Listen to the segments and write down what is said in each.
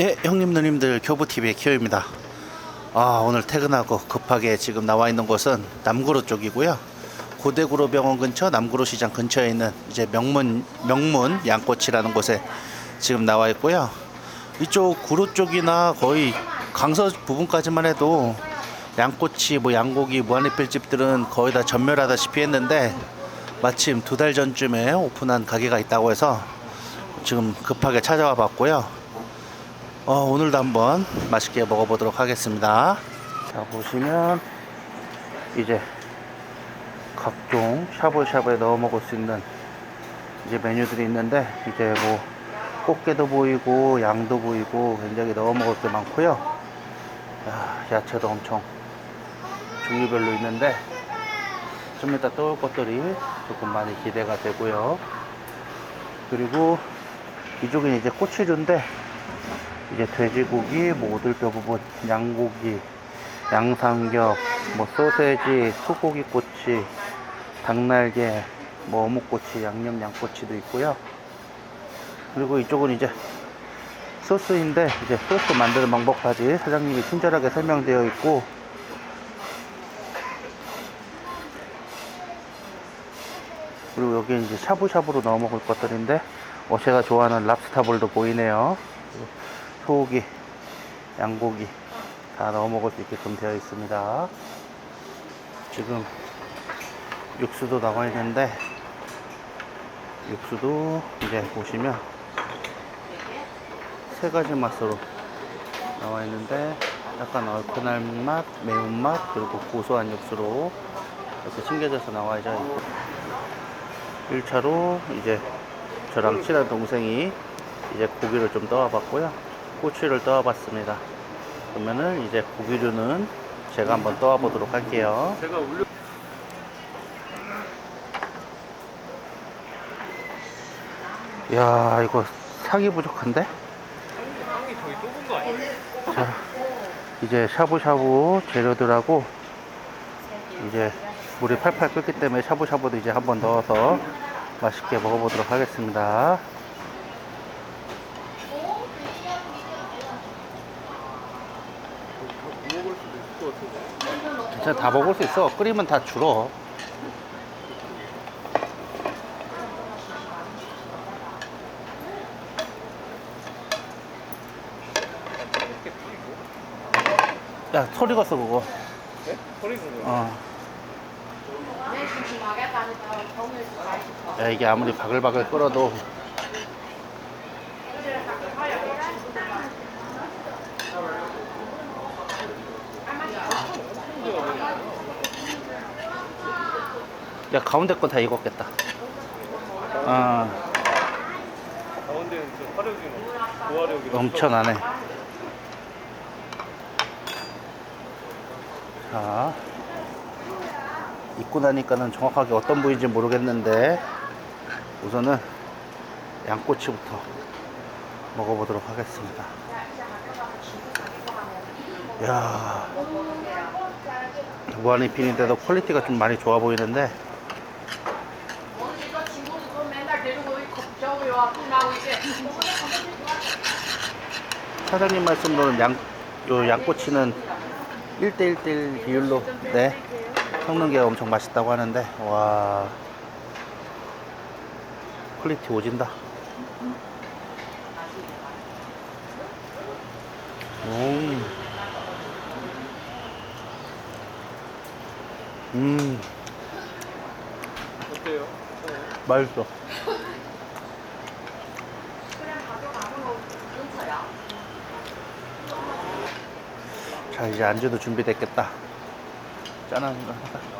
예, 형님 누님들 교부TV의 키오입니다. 아, 오늘 퇴근하고 급하게 지금 나와 있는 곳은 남구로 쪽이고요. 고대구로 병원 근처 남구로 시장 근처에 있는 이제 명문 명문 양꼬치라는 곳에 지금 나와 있고요. 이쪽 구로 쪽이나 거의 강서 부분까지만 해도 양꼬치 뭐 양고기 무한리필 집들은 거의 다 전멸하다시피 했는데 마침 두 달 전쯤에 오픈한 가게가 있다고 해서 지금 급하게 찾아와 봤고요. 어, 오늘도 한번 맛있게 먹어보도록 하겠습니다. 자, 보시면 이제 각종 샤브샤브에 넣어 먹을 수 있는 이제 메뉴들이 있는데 이제 뭐 꽃게도 보이고 양도 보이고 굉장히 넣어 먹을 게 많고요. 야, 야채도 엄청 종류별로 있는데 좀 이따 떠올 것들이 조금 많이 기대가 되고요. 그리고 이쪽은 이제 꼬치류인데 이제 돼지고기, 뭐 오돌뼈 부분, 양고기, 양삼겹, 뭐 소세지, 소고기 꼬치, 닭날개, 뭐 어묵꼬치, 양념 양꼬치도 있고요. 그리고 이쪽은 이제 소스인데 이제 소스 만드는 방법까지 사장님이 친절하게 설명되어 있고 그리고 여기 이제 샤브샤브로 넣어 먹을 것들인데 어, 제가 좋아하는 랍스타볼도 보이네요. 소고기, 양고기 다 넣어 먹을 수 있게끔 되어 있습니다. 지금 육수도 나와 있는데 육수도 이제 보시면 세 가지 맛으로 나와 있는데 약간 얼큰한 맛, 매운맛 그리고 고소한 육수로 이렇게 챙겨져서 나와 있죠. 1차로 이제 저랑 친한 동생이 이제 고기를 좀 떠와봤고요. 꼬치를 떠와봤습니다. 그러면은 이제 고기류는 제가 한번 떠와 보도록 할게요. 제가 올려 야 이거 상이 부족한데? 향이 저기 좁은 거 아니에요? 자, 이제 샤브샤브 재료들하고 이제 물이 팔팔 끓기 때문에 샤브샤브도 이제 한번 넣어서 맛있게 먹어보도록 하겠습니다. 먹을 수도 있을 것 같은데. 괜찮아, 다 먹을 수 있어. 끓이면 다 줄어. 이렇게 뿌리고. 야, 소리 갔어, 그거. 네? 뿌리고. 어. 야, 이게 아무리 바글바글 끓어도 야, 가운데 건 다 익었겠다. 어, 가운데는 좀 화력이 높- 고화력이 엄청나네. 자, 입고 나니까는 정확하게 어떤 부위인지 모르겠는데 우선은 양꼬치부터 먹어보도록 하겠습니다. 야. 무한리필인데도 퀄리티가 좀 많이 좋아 보이는데. 사장님 말씀으로는 양, 요 양꼬치는 1대1대1 비율로 네 섞는 게 엄청 맛있다고 하는데 와. 퀄리티 오진다. 음. 음. 어때요? 맛있어. 자 이제 안주도 준비됐겠다. 짠한 거. 하자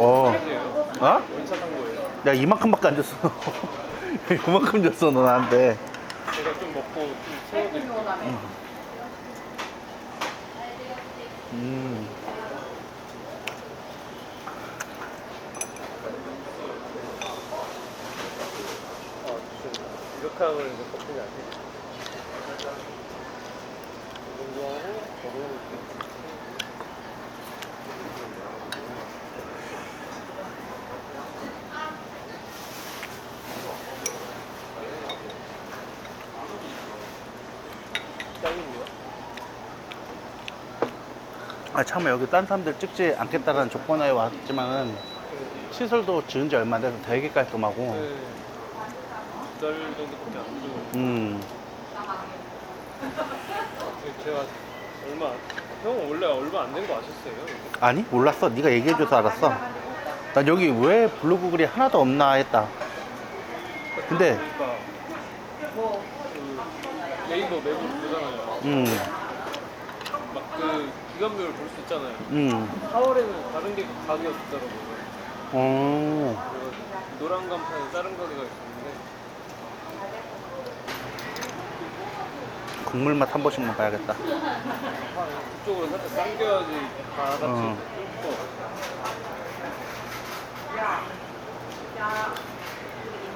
어. 어? 야 이만큼밖에 안 줬어 이만큼 줬어 너 나한테 제가 좀 먹고 좀 채워드릴게요. 음. 아. 이렇게 하면 이제 겉이 안 하고, 이렇 아, 참 여기 딴 사람들 찍지 않겠다라는 조건하에 왔지만은 시설도 지은 지 얼마 안 돼서 되게 깔끔하고. 네. 두달 정도밖에 안 되고 음. 제가 얼마 형 원래 얼마 안 된 거 아셨어요? 아니 몰랐어. 네가 얘기해줘서 알았어. 난 여기 왜 블로그 글이 하나도 없나 했다. 근데 그러니까 그 네이버 매부 보잖아요. 음. 막그 기관별로 볼 수 있잖아요. 음. 4월에는 다른 게 가게가 있더라고요. 어. 노란 간판에 다른 가게가 있었는데 국물 맛 한 번씩만 봐야겠다 아, 그쪽으로 살짝 당겨야지 다 같이 어.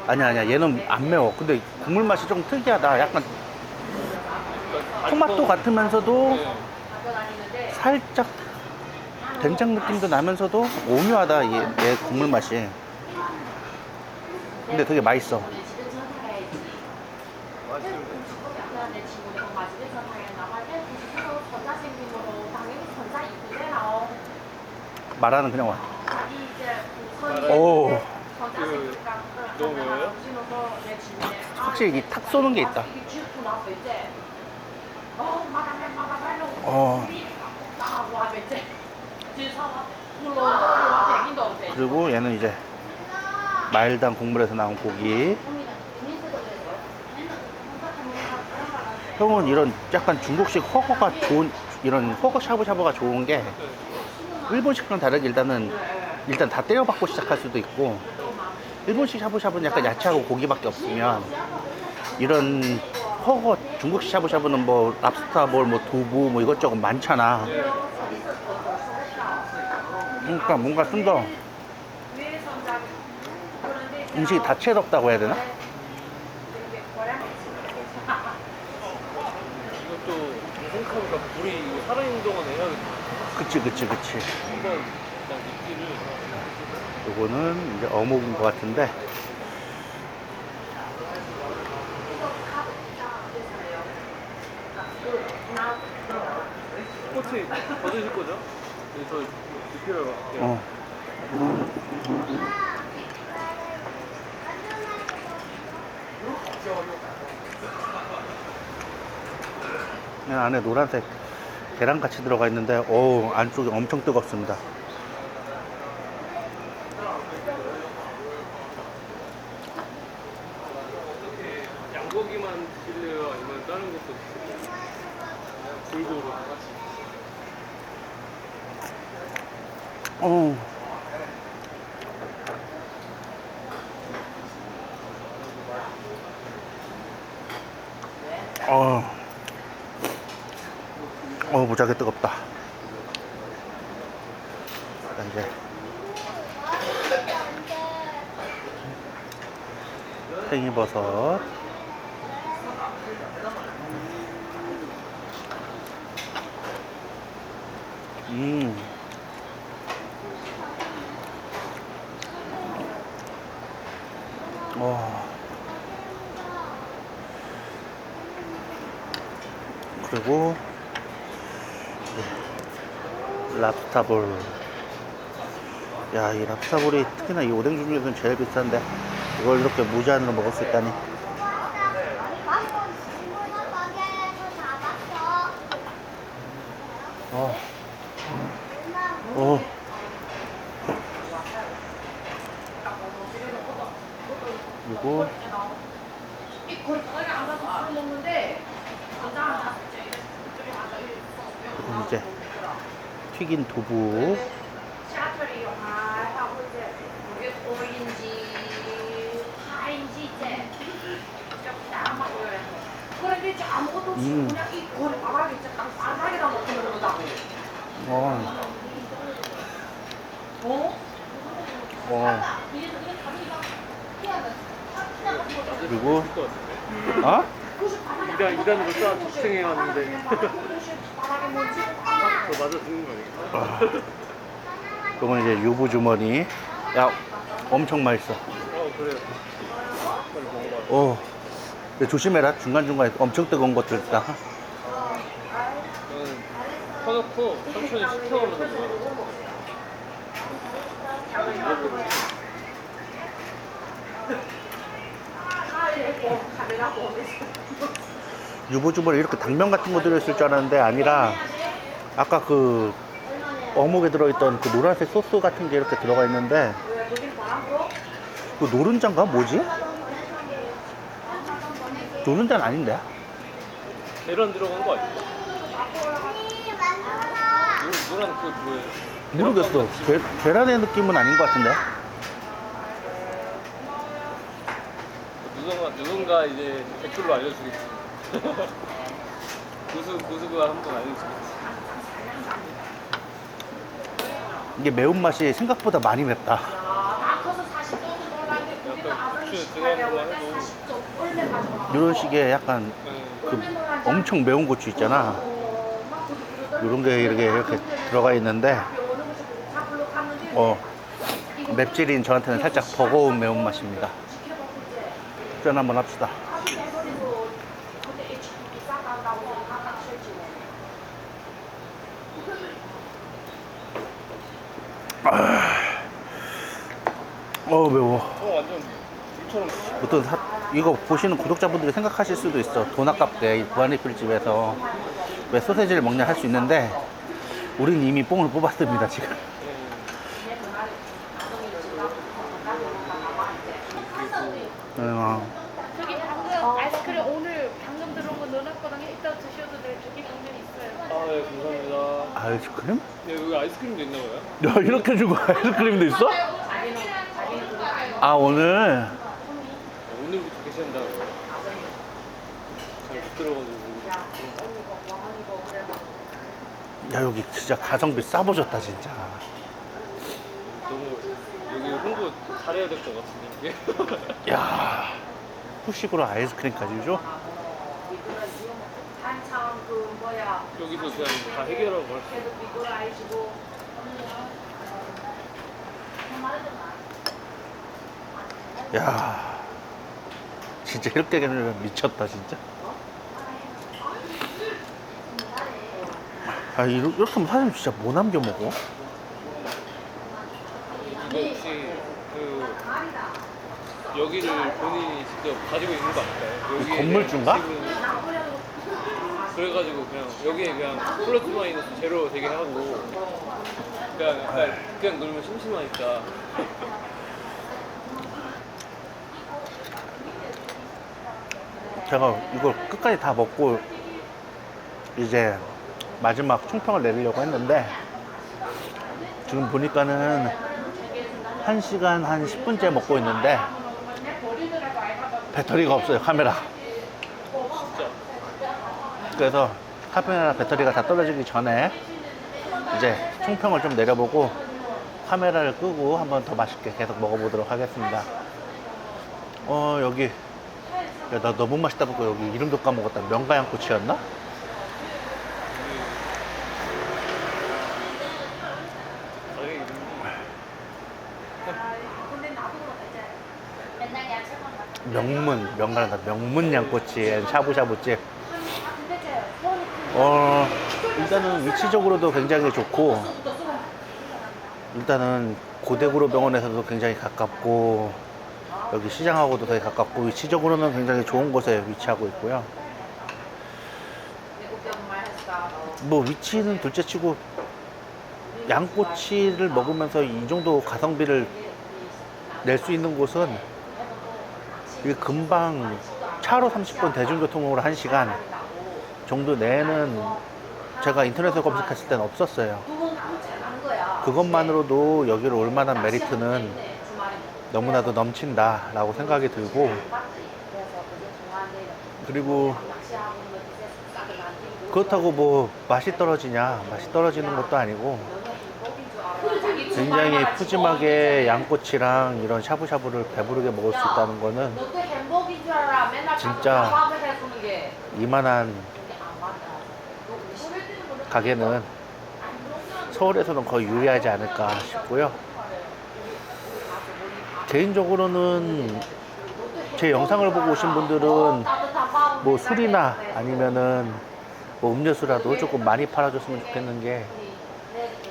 아니야 아니야 얘는 안 매워 근데 국물 맛이 좀 특이하다 약간 그러니까 토마토 같으면서도 네. 살짝 된장 느낌도 나면서도 오묘하다 얘, 얘 국물 맛이. 근데 되게 맛있어. 말하는 그냥 와. 오. 확실히 이탁 쏘는 게 있다. 어 그리고 얘는 이제 말단 국물에서 나온 고기. 형은 이런 약간 중국식 허거가 좋은 이런 허거 샤브샤브가 좋은 게 일본식이랑 다르게 일단은 일단 다 때려박고 시작할 수도 있고 일본식 샤브샤브는 약간 야채하고 고기밖에 없으면 이런 허거 중국식 샤브샤브는 뭐 랍스타 볼뭐 두부 뭐 이것저것 많잖아 그러니까 뭔가 좀 더 음식이 다채롭다고 해야 되나? 이것도 생각하니까 불이 살아있는 동안 해야겠다 그치 그치 그치 한번 일단 미끼를 요거는 이제 어묵인 것 같은데 스포츠 받으실 거죠? 네, 저 갈게요 어. 이 안에 노란색 계란 같이 들어가 있는데 어우 안쪽이 엄청 뜨겁습니다 양고기만 드실래요? 아니면 다른 것도 드실래요? 불고로 다 같이 어우 어, 어 무지하게 뜨겁다. 자, 이제 팽이버섯. 음. 어. 그리고 이제 랍스타볼. 야, 이 랍스타볼이 특히나 이 오뎅 중에서는 제일 비싼데 이걸 이렇게 무제한으로 먹을 수 있다니. 어. 어. 그리고 이 거기 앉아서 술 먹는데 전자 하나 그리고 이제 튀긴 두부. 지하철이 영화하고 이제 이게 오인지 파인지 이제 딱 막고 그래. 그런데 이제 아무 것도 없이 음. 어. 그리고 것 같은데 어? 2단, 2단으로 쫙 적층해 왔는데 저 맞아 죽는 거 아니에요? 이건 이제 유부 주머니. 야, 엄청 맛있어. 어 그래요 빨리 먹어봐 어. 근데 조심해라. 중간 중간에 엄청 뜨거운 것들 있다. 저는 해놓고 천천히 식혀오면 돼. 유부주부에 이렇게 당면 같은 거 들어있을 줄 알았는데 아니라 아까 그 어묵에 들어있던 그 노란색 소스 같은 게 이렇게 들어가 있는데 그 노른자인가 뭐지? 노른자는 아닌데 계란 들어간 거 아니야? 노- 노란 그 뭐예요? 모르겠어 계, 계란의 느낌은 아닌 것 같은데 누군가 누군가 이제 댓글로 알려주겠지. 고수 고수가 한번 알려주겠지. 이게 매운맛이 생각보다 많이 맵다. 해도 이런 식의 약간 네. 그 엄청 매운 고추 있잖아. 이런 게 이렇게 이렇게 들어가 있는데 어 맵찔인 저한테는 살짝 버거운 매운맛입니다. 짠 한번 합시다 어 매워 어 완전 불처럼 어떤 사, 이거 보시는 구독자분들이 생각하실 수도 있어. 돈 아깝대. 이 부안리필 집에서 왜 소세지를 먹냐 할 수 있는데 우린 이미 뽕을 뽑았습니다 지금. 어, 저기 방금 아이스크림 오늘 방금 들어온 거 넣어놨거든요. 이따 드셔도 돼. 저기 보면 있어요. 아네 감사합니다. 아이스크림? 네, 여기 아이스크림도 있나 봐요? 야 이렇게 주고 아이스크림도 있어? 아 오늘 어, 오늘부터 계신다고. 잘 못 들어가지고. 야 여기 진짜 가성비 싸보셨다 진짜. 너무 여기 홍보 잘해야 될 것 같은데 이게. 야 후식으로 아이스크림까지 그 뭐야 여기서 그냥 다 해결하고 할 수. 계속 이걸 알시고 야 진짜 이렇게 되면 미쳤다 진짜 아 이렇게 하면 사장님 진짜 뭐 남겨 먹어? 이거 혹시 그 여기를 본인이 직접 가지고 있는 거 아닐까요? 여기에 건물주인가? 대한 지분이- 그래가지고 그냥 여기에 그냥 플러스 마이너스 제로 되게 하고 그냥 약간 그냥 놀면 심심하니까 제가 이걸 끝까지 다 먹고 이제 마지막 총평을 내리려고 했는데 지금 보니까는 1시간 한 10분째 먹고 있는데 배터리가 없어요 카메라 그래서 카메라 배터리가 다 떨어지기 전에 이제 총평을 좀 내려보고 카메라를 끄고 한번 더 맛있게 계속 먹어보도록 하겠습니다. 어 여기 야 나 너무 맛있다 보고 여기 이름도 까먹었다 명가양꼬치였나? 명문 명가란다 명문 양꼬치 앤 샤브샤브집 어 일단은 위치적으로도 굉장히 좋고 일단은 고대구로 병원에서도 굉장히 가깝고 여기 시장하고도 되게 가깝고 위치적으로는 굉장히 좋은 곳에 위치하고 있고요. 뭐 위치는 둘째치고 양꼬치를 먹으면서 이 정도 가성비를 낼 수 있는 곳은 이게 금방 차로 30분 대중교통으로 1시간 정도 내는 제가 인터넷에 검색했을 때는 없었어요. 그것만으로도 여기를 올 만한 메리트는 너무나도 넘친다라고 생각이 들고 그리고 그렇다고 뭐 맛이 떨어지냐 맛이 떨어지는 것도 아니고 굉장히 푸짐하게 양꼬치랑 이런 샤브샤브를 배부르게 먹을 수 있다는 거는 진짜 이만한 가게는 서울에서는 거의 유리하지 않을까 싶고요. 개인적으로는 제 영상을 보고 오신 분들은 뭐 술이나 아니면은 뭐 음료수라도 조금 많이 팔아줬으면 좋겠는 게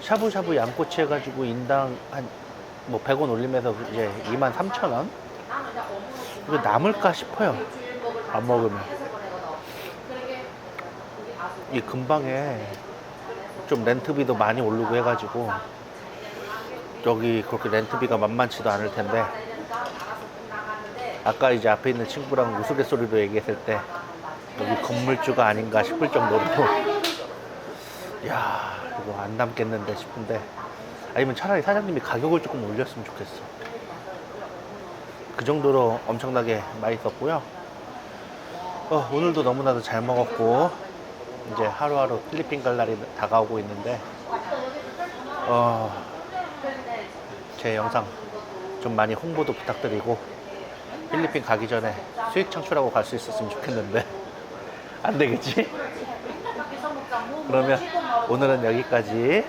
샤브샤브 양꼬치 해가지고 인당 한 뭐 100원 올리면서 이제 2만 3천 원? 이거 남을까 싶어요 안 먹으면. 이 근방에 좀 렌트비도 많이 오르고 해가지고 여기 그렇게 렌트비가 만만치도 않을 텐데 아까 이제 앞에 있는 친구랑 우스갯소리로 얘기했을 때 여기 건물주가 아닌가 싶을 정도로. 야 이거 안 남겠는데 싶은데. 아니면 차라리 사장님이 가격을 조금 올렸으면 좋겠어. 그 정도로 엄청나게 맛있었고요. 어, 오늘도 너무나도 잘 먹었고 이제 하루하루 필리핀 갈 날이 다가오고 있는데 어, 제 영상 좀 많이 홍보도 부탁드리고 필리핀 가기 전에 수익 창출하고 갈 수 있었으면 좋겠는데 안 되겠지? 그러면 오늘은 여기까지